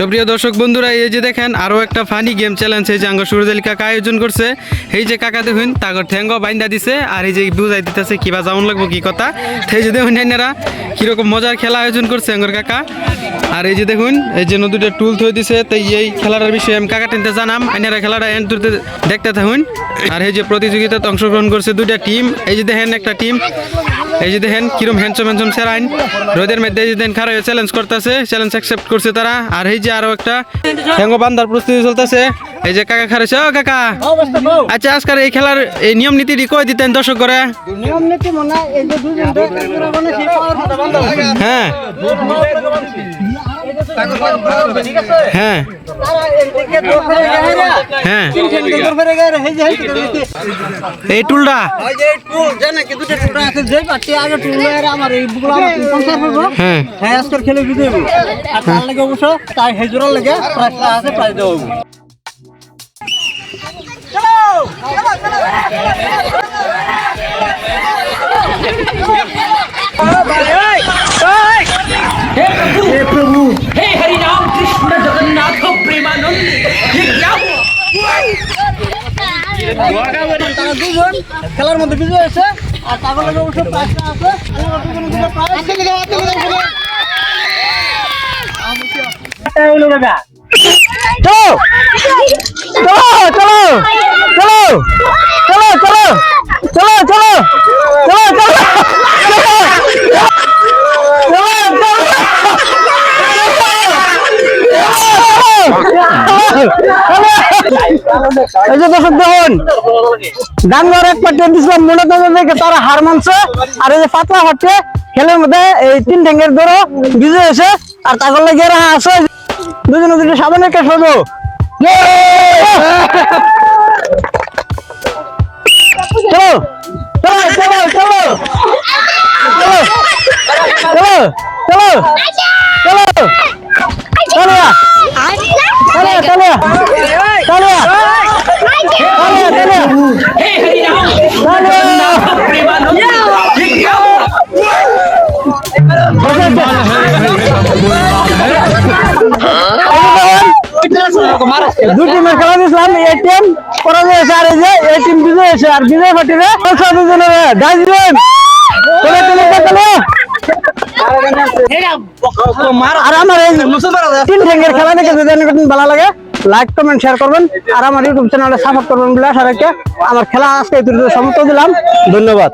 সুপ্রিয় দর্শক বন্ধুরা, এই যে দেখেন, আরও একটা ফানি গেম চ্যালেঞ্জ এই যে আঙ্গ সুরজালি কাকা আয়োজন করছে। এই যে কাকা দেখুন, তাগর ঠ্যাঙ্গ বাইন্দা দিছে, আর এই যে বুঝাই দিতেছে কিবা যাওন লাগবো, কি কথা। সেই যে দেখুন এনারা কীরকম মজার খেলা আয়োজন করছে আঙ্গর কাকা। আর এই যে দেখুন, এই যে নদীটা টুল থই দিছে, তাই এই খেলাটার বিষয়ে আমি কাকা টেনতে জানাম। আইনারা খেলাটা এন্ড দেখতে থাকুন। আর এই যে প্রতিযোগিতাতে অংশগ্রহণ করছে দুইটা টিম এই যে দেখেন, একটা টিম এই যে দেখেন কিরম হ্যান্ডসম হ্যান্ডসম সেরাইন রোদের মধ্যে যে দেখেন খারাপ চ্যালেঞ্জ করতেছে চ্যালেঞ্জ অ্যাকসেপ্ট করছে তারা। আর এই যে আরও একটা হ্যাঙ্গো বান্ধার প্রস্তুতি চলতেছে। এই যে কাকা খারেছে ও কাকা আচ্ছা আজকাল এই খেলার এই নিয়ম নীতি কই দিতেন দর্শক করে নিয়ম নীতি মনে এই যে দুজন মানে হ্যাঁ। হ্যাঁ। হ্যাঁ এই টুলটা। খেলে তাই হেজুরার লেগে প্রাইসটা আছে প্রাইস দেওয়া চলো তারা দুজন খেলার মধ্যে বিজয় আছে আর তার লাগে অবশ্য প্রাইস আছে। আমরা এই যে দর্শক, দেখুন। ডাঙ্গর এক পার্টি দিছিলাম তারা হার মানছে, আর এই যে পাতলা হচ্ছে খেলের মধ্যে এই তিন ঠ্যাঙ্গের দৌড় বিজয় হয়েছে, আর তাগর লাগে রাহা আছে। দুজনে দুটো সামনে কে শোনো চলো চলো চলো চলো চলো চলো চলো। দুই টিমের খেলা দিয়েছিলাম এই টিম যে এই টিম বিজয় হয়েছে, আর বিজয় পার্টিরে দুজনের চলে আর আমার খেলা ভালো লাগে লাইক কমেন্ট শেয়ার করবেন, আর আমার ইউটিউব চ্যানেলে সাপোর্ট করবেন বলে খেলা আজকে এই সমাপ্ত দিলাম। ধন্যবাদ।